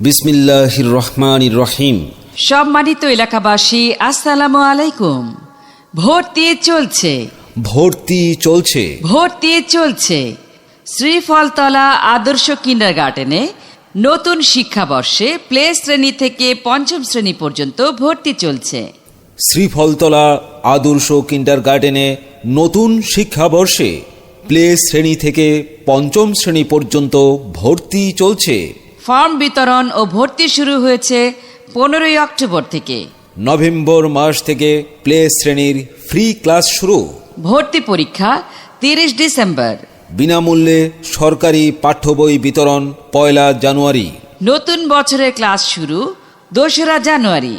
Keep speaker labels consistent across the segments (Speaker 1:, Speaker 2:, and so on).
Speaker 1: বিসমিল্লাহির রহমানির রহিম।
Speaker 2: সম্মানিত এলাকাবাসী আসসালামু আলাইকুম। ভর্তি চলছে।
Speaker 1: ভর্তি চলছে।
Speaker 2: ভর্তি চলছে। শ্রীফলতলা আদর্শ কিন্ডার গার্ডেনে নতুন শিক্ষাবর্ষে প্লে শ্রেণি থেকে পঞ্চম শ্রেণি পর্যন্ত ভর্তি চলছে।
Speaker 1: শ্রীফলতলা আদর্শ কিন্ডার গার্ডেনে নতুন শিক্ষাবর্ষে প্লে শ্রেণি থেকে পঞ্চম শ্রেণি পর্যন্ত ভর্তি চলছে।
Speaker 2: ফর্ম বিতরণ ও ভর্তি শুরু হয়েছে পনেরোই অক্টোবর থেকে।
Speaker 1: নভেম্বর মাস থেকে প্লে শ্রেণির ফ্রি ক্লাস শুরু।
Speaker 2: ভর্তি পরীক্ষা তিরিশ ডিসেম্বর।
Speaker 1: বিনামূল্যে সরকারি পাঠ্য বই বিতরণ পয়লা জানুয়ারি।
Speaker 2: নতুন বছরের ক্লাস শুরু দোসরা জানুয়ারি।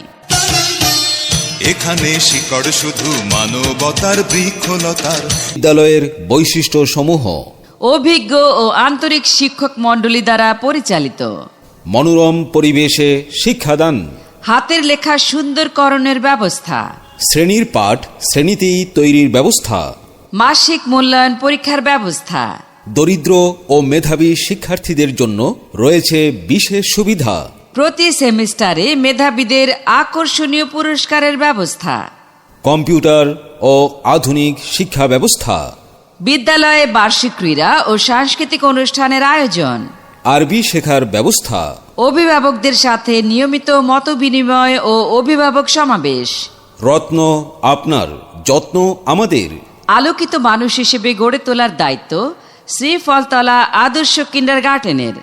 Speaker 3: এখানে শিকড় শুধু মানবতার বৃক্ষলতার
Speaker 1: বিদ্যালয়ের বৈশিষ্ট্য সমূহ
Speaker 2: অভিজ্ঞ ও আন্তরিক শিক্ষক মণ্ডলী দ্বারা পরিচালিত।
Speaker 1: মনোরম পরিবেশে শিক্ষাদান।
Speaker 2: হাতের লেখা সুন্দরকরণের ব্যবস্থা।
Speaker 1: শ্রেণির পাঠ শ্রেণীতেই তৈরির ব্যবস্থা।
Speaker 2: মাসিক মূল্যায়ন পরীক্ষার ব্যবস্থা।
Speaker 1: দরিদ্র ও মেধাবী শিক্ষার্থীদের জন্য রয়েছে বিশেষ সুবিধা।
Speaker 2: প্রতি সেমিস্টারে মেধাবীদের আকর্ষণীয় পুরস্কারের ব্যবস্থা।
Speaker 1: কম্পিউটার ও আধুনিক শিক্ষা ব্যবস্থা।
Speaker 2: বিদ্যালয়ে বার্ষিক ক্রীড়া ও সাংস্কৃতিক অনুষ্ঠানের আয়োজন।
Speaker 1: আরবি শেখার ব্যবস্থা।
Speaker 2: অভিভাবকদের সাথে নিয়মিত মতবিনিময় ও অভিভাবক সমাবেশ।
Speaker 1: রত্ন আপনার যত্ন আমাদের।
Speaker 2: আলোকিত মানুষ হিসেবে গড়ে তোলার দায়িত্ব শ্রীফলতলা আদর্শ কিন্ডার গার্ডেনের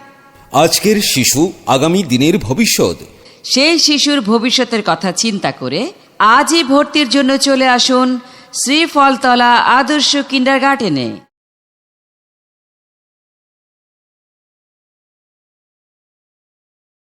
Speaker 1: আজকের শিশু আগামী দিনের ভবিষ্যৎ।
Speaker 2: সেই শিশুর ভবিষ্যতের কথা চিন্তা করে আজই ভর্তির জন্য চলে আসুন শ্রীফলতলা আদর্শ কিন্ডার গার্ডেনে